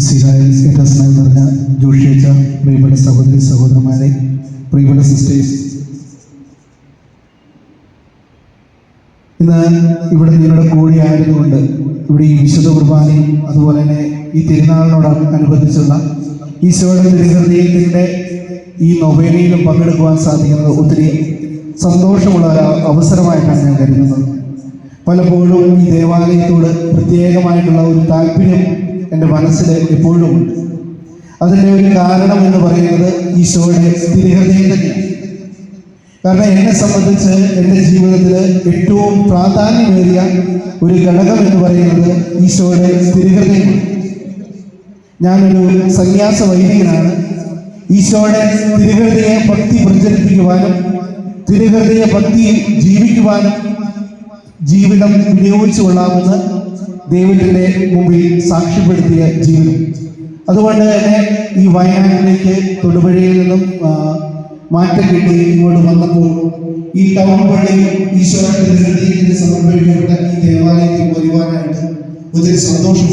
സിഹായിൽ പറഞ്ഞ ജോഷിയച്ച പ്രിയപ്പെട്ട സഹോദരി സഹോദരന്മാരെ പ്രിയപ്പെട്ട സിസ്റ്റേഴ്സ് ഇന്ന് ഇവിടെ നിങ്ങളുടെ ആയതുകൊണ്ട് ഇവിടെ ഈ വിശുദ്ധ കുർബാനയും അതുപോലെ തന്നെ ഈ തിരുനാളിനോട് അനുബന്ധിച്ചുള്ള ഈശോയുടെ തിരുഹൃദയത്തിന്റെ ഈ നൊവേനയിലും പങ്കെടുക്കുവാൻ സാധിക്കുന്നത് ഒത്തിരി സന്തോഷമുള്ള ഒരു അവസരമായിട്ടാണ് ഞാൻ കരുതുന്നത്. പലപ്പോഴും ഈ ദേവാലയത്തോട് പ്രത്യേകമായിട്ടുള്ള ഒരു താല്പര്യം മനസ്സിൽ എപ്പോഴും ഉണ്ട്. അതിന്റെ ഒരു കാരണം എന്ന് പറയുന്നത് ഈശോയുടെ തിരുഹൃദയം തന്നെയാണ്. കാരണം എന്നെ സംബന്ധിച്ച് എന്റെ ജീവിതത്തിൽ ഏറ്റവും പ്രാധാന്യമേറിയ ഒരു ഘടകം എന്ന് പറയുന്നത് ഈശോയുടെ തിരുഹൃദയമാണ്. ഞാനൊരു സന്യാസ വൈദികനാണ് ഈശോയുടെ തിരുഹൃദയ ഭക്തി പ്രചരിപ്പിക്കുവാനും തിരുഹൃദയ ഭക്തി ജീവിക്കുവാനും ജീവിതം വിനിയോഗിച്ചു കൊള്ളാമെന്ന് ദൈവത്തിന്റെ മുമ്പിൽ സാക്ഷ്യപ്പെടുത്തിയ ജീവിതം അതുകൊണ്ട് തന്നെ ഈ വയനാട്ടിലേക്ക് തൊടുപുഴയിൽ നിന്നും മാറ്റം കിട്ടി ഇങ്ങോട്ട് വന്നപ്പോൾ ഈ ടൗൺ പള്ളി ഈശോയുടെ ഹൃദയത്തിന് സമർപ്പിക്കപ്പെട്ട ഈ ദേവാലയത്തിൽ വരുവാനായിട്ട് ഒത്തിരി സന്തോഷം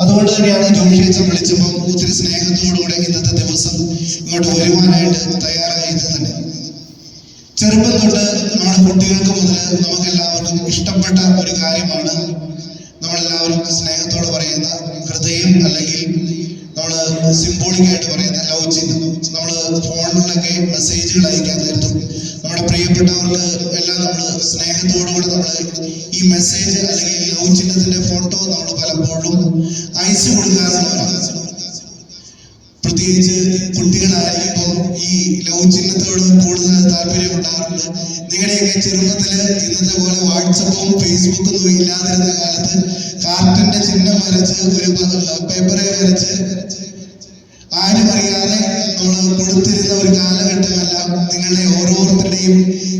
അതുകൊണ്ട് തന്നെയാണ് ജോഷിയച്ചൻ വിളിച്ചപ്പോൾ ഒത്തിരി സ്നേഹത്തോടുകൂടെ ഇന്നത്തെ ദിവസം ഇങ്ങോട്ട് വരുവാനായിട്ട് തയ്യാറായത് തന്നെ. ചെറുപ്പം തൊട്ട് നമ്മുടെ കുട്ടികൾക്ക് മുതൽ നമുക്കെല്ലാവർക്കും ഇഷ്ടപ്പെട്ട ഒരു കാര്യമാണ് നമ്മളെല്ലാവരും സ്നേഹത്തോട് പറയുന്ന ഹൃദയം അല്ലെങ്കിൽ നമ്മൾ സിംബോളിക് ആയിട്ട് പറയുന്ന ലവ് ചിഹ്നം. നമ്മൾ ഫോണിലൊക്കെ മെസ്സേജുകൾ അയക്കാൻ നേരത്തും നമ്മുടെ പ്രിയപ്പെട്ടവർക്ക് എല്ലാം നമ്മൾ സ്നേഹത്തോടുകൂടി നമ്മൾ ഈ മെസ്സേജ് അല്ലെങ്കിൽ ലവ് ചിഹ്നത്തിന്റെ ഫോട്ടോ നമ്മൾ പലപ്പോഴും അയച്ചു കൊടുക്കാറുള്ളവരാണ്. പ്രത്യേകിച്ച് കുട്ടികളായിരിക്കുമ്പോൾ ഈ ലവ് ചിഹ്നത്തോട് കൂടുതൽ താല്പര്യം ഉണ്ടാകാറുണ്ട് നിങ്ങളുടെയൊക്കെ ചെറുപ്പത്തിൽ ഇന്നത്തെ പോലെ വാട്സപ്പും ഫേസ്ബുക്കും ഇല്ലാതിരുന്ന കാലത്ത് കാർട്ടന്റെ ചിഹ്നം വരച്ച് ഒരു പേപ്പറെ വരച്ച് ആരും അറിയാതെ നമ്മൾ കൊടുത്തിരുന്ന ഒരു കാലഘട്ടമെല്ലാം നിങ്ങളുടെ ഓരോരുത്തരുടെയും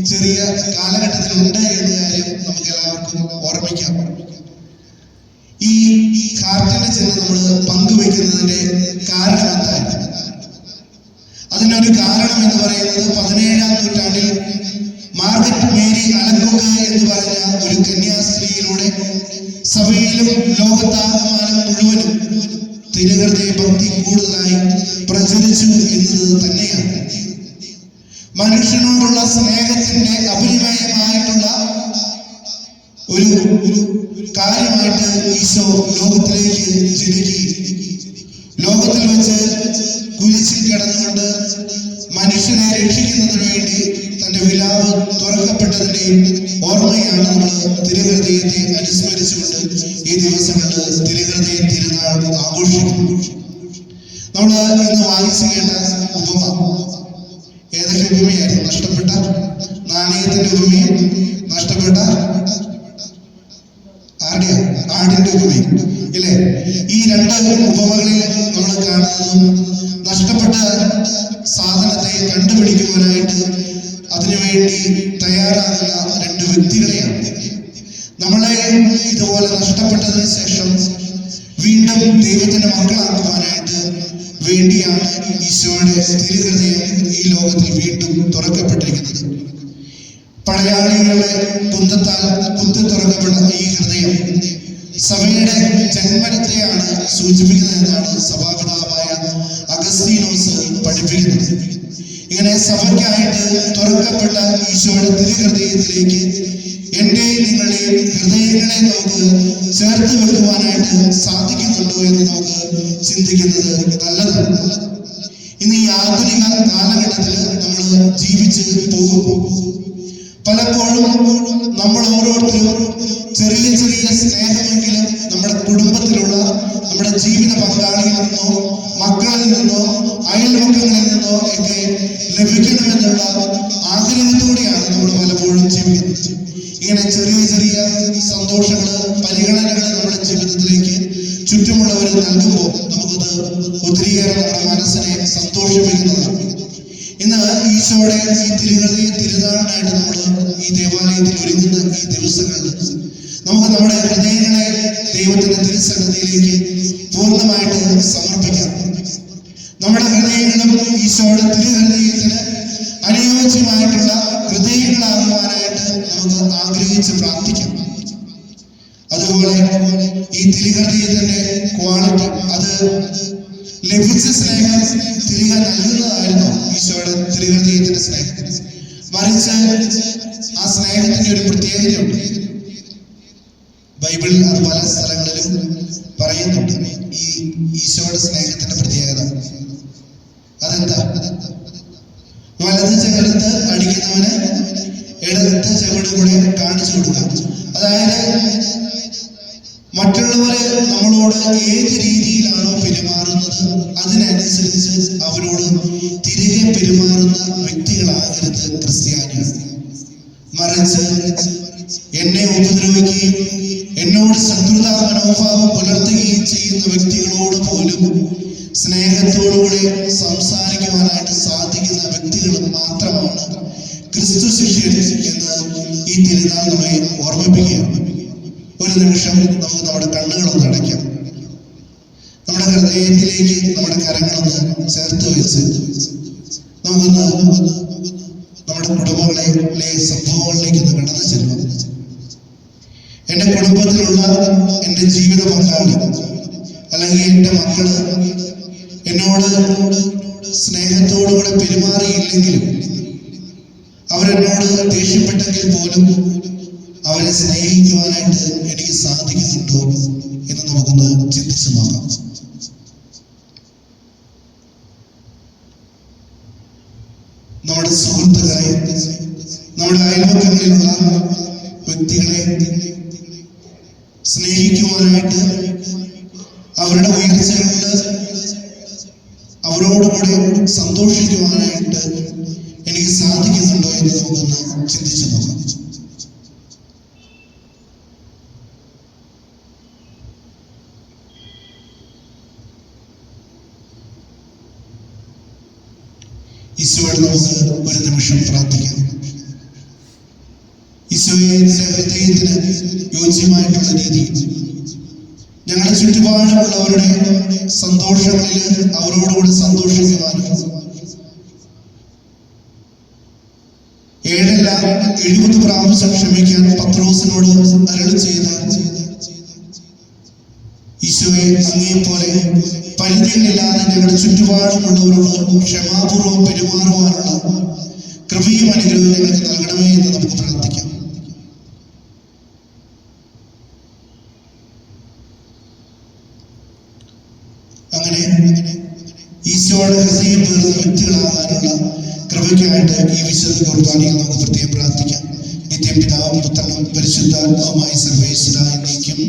ചെറിയ കാലഘട്ടത്തിലുണ്ട് എന്ന കാര്യം നമുക്ക് എല്ലാവർക്കും ഓർമ്മിക്കാം. ഈ കാർട്ടന്റെ ചിഹ്നം നമ്മൾ അതിനൊരു കാരണം എന്ന് പറയുന്നത് പതിനേഴാം നൂറ്റാണ്ടിൽ മാർഗറ്റ് മേരി അലങ്കുക എന്ന് പറഞ്ഞ ഒരു കന്യാസ്ത്രീയിലൂടെ സഭയിലും ലോകത്താകമാനം മുഴുവനും തിരുഹൃദയ ഭക്തി കൂടുതലായി പ്രചരിച്ചു എന്നത് തന്നെയാണ്. മനുഷ്യനോടുള്ള സ്നേഹത്തിന്റെ അപരിമയമായിട്ടുള്ള ഒരു കാര്യമായിട്ട് ഈശോ ലോകത്തിലേക്ക് ജനിക്കുകയും ലോകത്തിൽ വെച്ച് കുരിശിൽ കിടന്നുകൊണ്ട് തന്റെ വിലാവ് തുറക്കപ്പെട്ടതിന്റെയും ഓർമ്മയാണ് നമ്മൾ തിരുഹൃദയത്തെ അനുസ്മരിച്ചുകൊണ്ട് ഈ ദിവസങ്ങളിൽ തിരുഹൃദയ തിരുനാൾ ആഘോഷിക്കുന്നു. നമ്മൾ ഇന്ന് വായിച്ചു കേട്ട ഉപമ ഏതൊക്കെ ഉപമയായിരുന്നു? നഷ്ടപ്പെട്ട നാണയത്തിന്റെ ഉപമയും നഷ്ടപ്പെട്ട ആരുടെയാ ആടിന്റെ ഉപമയും ഇല്ലേ ഈ രണ്ട് ഉപമകളിൽ നമ്മൾ കാണുന്നതും നഷ്ടപ്പെട്ട സാധനത്തെ കണ്ടുപിടിക്കുവാനായിട്ട് അതിനുവേണ്ടി തയ്യാറാകുന്ന രണ്ട് വ്യക്തികളെയാണ്. നമ്മളെ ഇതുപോലെ നഷ്ടപ്പെട്ടതിന് ശേഷം വീണ്ടും ദൈവത്തിന്റെ മക്കളാക്കുവാനായിട്ട് വേണ്ടിയാണ് ഈശോയുടെ സ്ഥിരഹൃദയം ഈ ലോകത്തിൽ വീണ്ടും തുറക്കപ്പെട്ടിരിക്കുന്നത്. പടയാളികളുടെ കുന്തത്താൽ കുത്തി തുറക്കപ്പെടുന്ന ഈ ഹൃദയം സഭയുടെ ജന്മനത്തെയാണ് സൂചിപ്പിക്കുന്നതെന്നാണ് സഭാപിതാവായ അഗസ്തീനോസ് പഠിപ്പിക്കുന്നത്. ഇങ്ങനെ സഭയ്ക്കായിട്ട് തുറക്കപ്പെട്ട ഈശോയുടെ തിരുഹൃദയത്തിലേക്ക് എന്റെയും നിങ്ങളുടെയും ഹൃദയങ്ങളെ നമുക്ക് ചേർത്ത് വെക്കുവാനായിട്ട് സാധിക്കുന്നുണ്ടോ എന്ന് നമുക്ക് ചിന്തിക്കുന്നത് നല്ലതാണ്. ഇന്ന് ഈ ആധുനിക കാലഘട്ടത്തിൽ നമ്മൾ ജീവിച്ച് പോകുമ്പോൾ പലപ്പോഴും നമ്മൾ ഓരോരുത്തരും ചെറിയ ചെറിയ സ്നേഹമെങ്കിലും നമ്മുടെ കുടുംബത്തിലുള്ള നമ്മുടെ ജീവിത പങ്കാളിയിൽ നിന്നോ മക്കളിൽ നിന്നോ അയൽവക്കങ്ങളിൽ നിന്നോ ഒക്കെ ലഭിക്കണമെന്നുള്ള ആഗ്രഹത്തോടെയാണ് നമ്മൾ പലപ്പോഴും ജീവിക്കുന്നത്. ഇങ്ങനെ ചെറിയ ചെറിയ സന്തോഷങ്ങൾ പരിഗണനകൾ നമ്മുടെ ജീവിതത്തിലേക്ക് ചുറ്റുമുള്ളവർ നൽകുമ്പോൾ നമുക്കത് ഒത്തിരിയേറെ നമ്മുടെ മനസ്സിനെ സന്തോഷിപ്പിക്കുന്നതാണ്. ഇന്ന് ഈശോയുടെ ഈ തിരുഹൃദയ തിരുനാളിനായിട്ട് നമ്മൾ ഈ ദേവാലയത്തിൽ ഒരുങ്ങുന്ന ഈ ദിവസങ്ങളിൽ നമുക്ക് നമ്മുടെ ഹൃദയങ്ങളെ ദൈവത്തിന്റെ തിരുസന്നിധിയിലേക്ക് പൂർണമായിട്ട് സമർപ്പിക്കാം. നമ്മുടെ ഹൃദയങ്ങളും ഈശോയുടെ തിരുഹൃദയത്തിന് അനുയോജ്യമായിട്ടുള്ള ഹൃദയങ്ങളാകുവാനായിട്ട് നമുക്ക് ആഗ്രഹിച്ച് പ്രാർത്ഥിക്കാം. അതുപോലെ ഈ തിരുഹൃദയത്തിന്റെ ക്വാളിറ്റി അത് ലഭിച്ച സ്നേഹം തിരികെ നൽകുന്നതായിരുന്നു ഈശോയുടെ തിരുഹൃദയത്തിന്റെ സ്നേഹത്തിന്. മറിച്ച് ആ സ്നേഹത്തിന്റെ ഒരു പ്രത്യേകതയുണ്ട് ബൈബിളിൽ അത് പല സ്ഥലങ്ങളിലും പറയുന്നുണ്ട്. ഈ ഈശോയുടെ സ്നേഹത്തിന്റെ പ്രത്യേകത. അതെന്താ? വലത് ചകടത്ത് അടിക്കുന്നവന് ഇടത്ത് ചെവിട് കൂടെ കാണിച്ചു കൊടുക്കാം. അതായത് മറ്റുള്ളവര് നമ്മളോട് ഏത് രീതിയിലാണോ പെരുമാറുന്നത് അതിനനുസരിച്ച് അവരോട് തിരികെ പെരുമാറുന്ന വ്യക്തികളാകരുത് ക്രിസ്ത്യാനികൾ. മറിച്ച് എന്നെ ഉപദ്രവിക്കുകയും എന്നോട് ശത്രുതാ മനോഭാവം പുലർത്തുകയും ചെയ്യുന്ന വ്യക്തികളോട് പോലും സ്നേഹത്തോടുകൂടി സംസാരിക്കുവാനായിട്ട് സാധിക്കുന്ന വ്യക്തികൾ മാത്രമാണ് ക്രിസ്തു ശിഷ്യൻ എന്ന് ഈ തിരുനാൾ നമ്മെ ഓർമ്മിപ്പിക്കുകയാണ്. ഒരു നിമിഷം നമുക്ക് നമ്മുടെ കണ്ണുകളൊന്ന് അടയ്ക്കാം. നമ്മുടെ ഹൃദയത്തിലേക്ക് നമ്മുടെ കരങ്ങളൊന്ന് ചേർത്ത് വെച്ച് നമുക്കൊന്ന് നമ്മുടെ കുടുംബങ്ങളിലെ സംഭവങ്ങളിലേക്ക് ഒന്ന് കടന്നു ചെല്ലുക. എന്റെ കുടുംബത്തിലുള്ള എന്റെ ജീവിത പങ്കാളി അല്ലെങ്കിൽ എന്റെ മക്കൾ എന്നോട് സ്നേഹത്തോടുകൂടെ പെരുമാറിയില്ലെങ്കിലും അവരെന്നോട് ദേഷ്യപ്പെട്ടെങ്കിൽ പോലും അവരെ സ്നേഹിക്കുവാനായിട്ട് എനിക്ക് സാധിക്കുന്നുണ്ടോ എന്ന് നമുക്കൊന്ന് ചിന്തിച്ചു നോക്കാം. നമ്മുടെ സുഹൃത്തുക്കളെ നമ്മുടെ അയൽപക്കങ്ങളിലുള്ള വ്യക്തികളെ സ്നേഹിക്കുവാനായിട്ട് അവരുടെ ഉയർച്ചകളിൽ അവരോടുകൂടെ സന്തോഷിക്കുവാനായിട്ട് എനിക്ക് സാധിക്കുന്നുണ്ടോ എന്ന് നമുക്കൊന്ന് ചിന്തിച്ചു നോക്കാം. ഈശോയോട് നമുക്ക് ഒരു നിമിഷം പ്രാർത്ഥിക്കാം. ഈശോയുടെ ഹൃദയത്തിന് യോജ്യമായിട്ടുള്ള രീതി. ഞങ്ങളുടെ ചുറ്റുപാടുമുള്ളവരുടെ സന്തോഷങ്ങളിൽ അവരോടുകൂടി സന്തോഷിക്കുവാനും ഏഴല്ല എഴുപത് പ്രാവശ്യം ക്ഷമിക്കാൻ പത്രോസിനോട് അരളി ചെയ്ത ഈശോയെ അങ്ങേ പോലെ പരിധികളില്ലാതെ ഞങ്ങളുടെ ചുറ്റുപാടുമുള്ളവരോട് ക്ഷമാപൂർവം പെരുമാറുവാനുള്ള കൃപയും അനുഗ്രഹവും ഞങ്ങൾക്ക് നൽകണമേ എന്ന് നമുക്ക് പ്രാർത്ഥിക്കാം. അങ്ങനെ ഈശോയുടെ ഹൃദയം പേർന്ന വ്യക്തികളാകാനുള്ള കൃപയ്ക്കായിട്ട് ഈ വിശുദ്ധ കുർബാനയിൽ നമുക്ക് പ്രത്യേകം പ്രാർത്ഥിക്കാം. നിത്യം പിതാവും പുത്രനും പരിശുദ്ധാത്മാവുമായി സർവേശ്വരായി നീക്കും